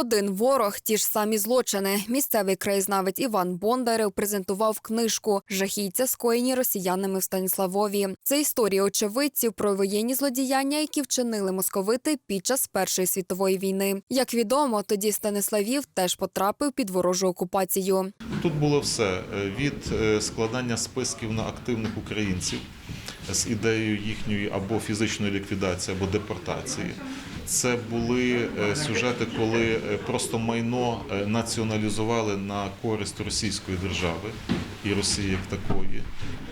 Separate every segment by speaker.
Speaker 1: Один ворог, ті ж самі злочини. Місцевий краєзнавець Іван Бондарев презентував книжку Жахіття скоєні росіянами в Станіславові. Це історія очевидців про воєнні злодіяння, які вчинили московити під час Першої світової війни. Як відомо, тоді Станиславів теж потрапив під ворожу окупацію.
Speaker 2: Тут було все е, від е, складання списків на активних українців з ідеєю їхньої або фізичної ліквідації, або депортації. Це були е, сюжети, коли е, просто майно е, націоналізували на користь російської держави і Росії як такої.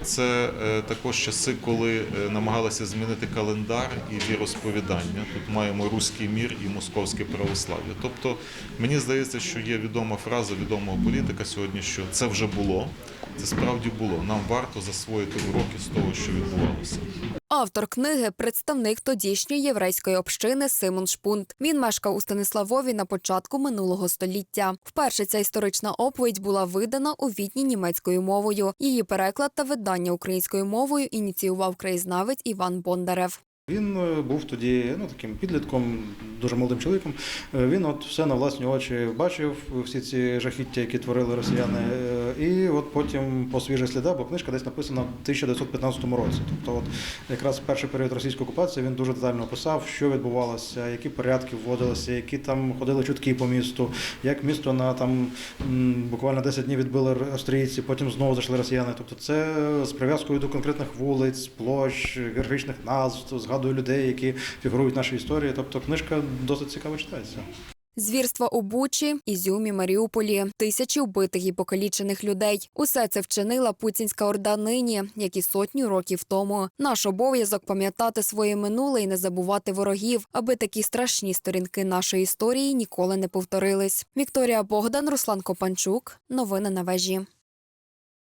Speaker 2: Це також часи, коли намагалися змінити календар і віросповідання. Тут маємо руський мір і московське православ'я. Тобто, мені здається, що є відома фраза відомого політика сьогодні, що це вже було. Це справді було. Нам варто засвоїти уроки з того, що відбувалося.
Speaker 1: Автор книги представник тодішньої єврейської общини Симон Шпунт. Він мешкав у Станиславові на початку минулого століття. Вперше ця історична оповідь була видана у Відні німецькою мовою. Її переклад та видання українською мовою ініціював краєзнавець Іван Бондарев.
Speaker 3: Він е, був тоді ну, таким підлітком, дуже молодим чоловіком. Е, Він от все на власні очі бачив, всі ці жахіття, які творили росіяни. Е, І от потім по свіжих слідах, бо книжка десь написана в 1915 році. Тобто, от якраз перший період російської окупації він дуже детально описав, що відбувалося, які порядки вводилися, які там ходили чутки по місту, як місто на там буквально 10 днів відбили австрійці, потім знову зайшли росіяни. Тобто, це з прив'язкою до конкретних вулиць, площ, географічних назв, згадує людей, які фігурують в нашій історії. Тобто, книжка досить цікаво читається.
Speaker 1: Звірства у Бучі, Ізюмі, Маріуполі, тисячі вбитих і покалічених людей. Усе це вчинила путінська орда нині, як і сотню років тому. Наш обов'язок пам'ятати своє минуле і не забувати ворогів, аби такі страшні сторінки нашої історії ніколи не повторились. Вікторія Богдан, Руслан Копанчук. Новини на вежі.